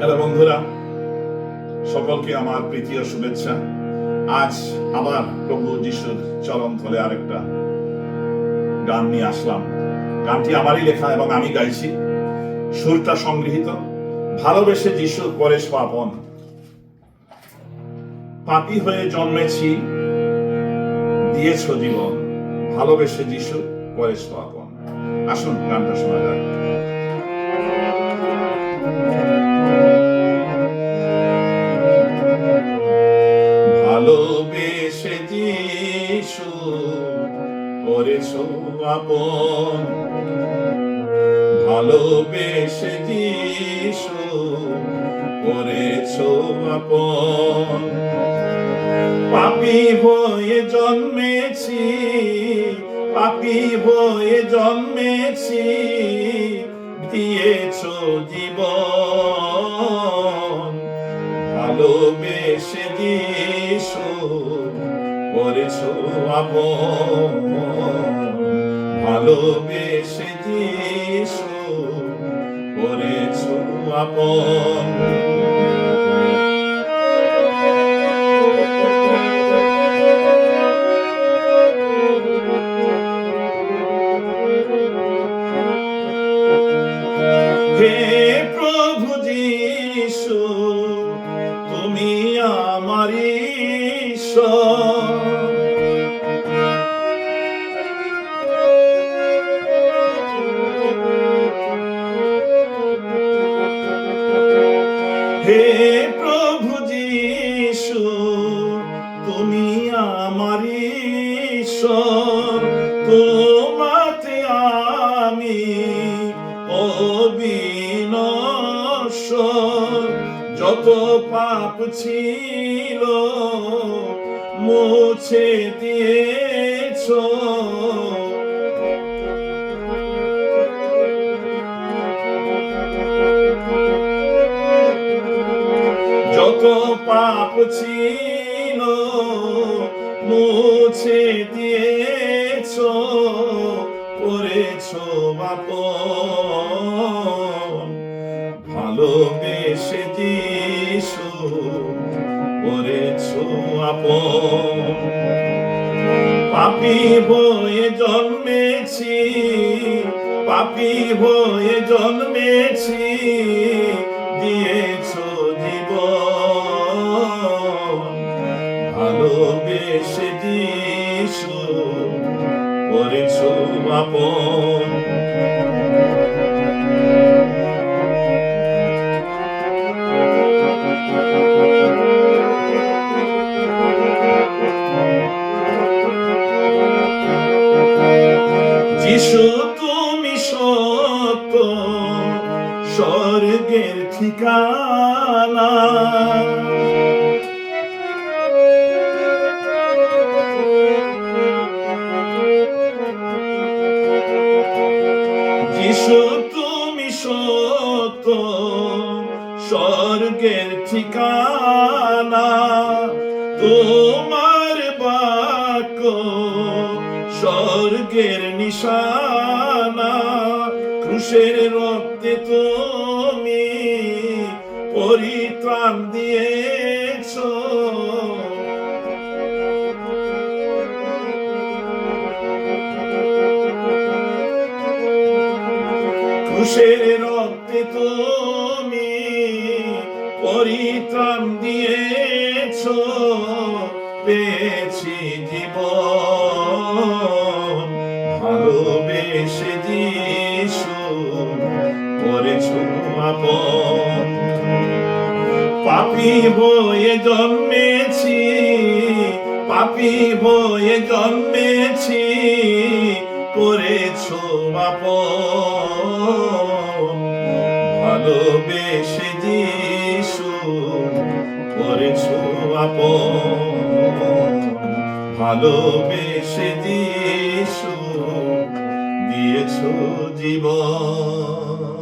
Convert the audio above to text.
Hello বন্ধুরা, সকলকে আমার প্রীতি ও শুভেচ্ছা। আজ আবার প্রভু যিশুর চরণ তলে আরেকটা গান নিয়ে আসলাম। গানটি আমারই লেখা এবং আমি গাইছি। সুরটা সংগৃহীত। ভালোবেসে যিশু করে স্বাপন। পাপী হয়ে জন্মেছি, দিয়েছ জীবন। ভালোবেসে যিশু করে স্বাপন। আসুন গানটা শোনা যাক। যিশু করেছ আপন ভালোবেসে যিশু করেছ আপন পাপি হয়ে জন্মেছি, পাপি হয়ে জন্মেছি, দিয়েছ জীবন। ভালোবেসে যিশু করেছ আপন। ভালোবেসে যিশু করেছ আপন। অবিনশ্বর। যত পাপ ছিল মুছে দিয়েছ। যত পাপ ছিল মুছে দিয়েছ আপন ভালোবেসে যিশু, করেছ আপন। পাপি হয়ে জন্মেছি, পাপি হয়ে জন্মেছি, দিয়েছ জীবন। ভালোবেসে যিশু করেছ আপন যিশু তুমি সত্য স্বর্গের ঠিকানা যিশু তুমি সত্য? স্বর্গের ঠিকানা তোমার বাক্য স্বর্গের নিশানা ক্রুশের রক্তে তুমি পরিত্রাণ দিয়েছ ক্রুশের রক্তে তুমি পরিত্রাণ দিয়েছ, পেয়েছি জীবন। ভালোবেসে যিশু করেছ আপন। পাপি হয়ে জন্মেছি, পাপি হয়ে জন্মেছি, করেছ আপন। ভালোবেসে যিশু করেছ আপন। ভালোবেসে যিশু দিয়েছ জীবন।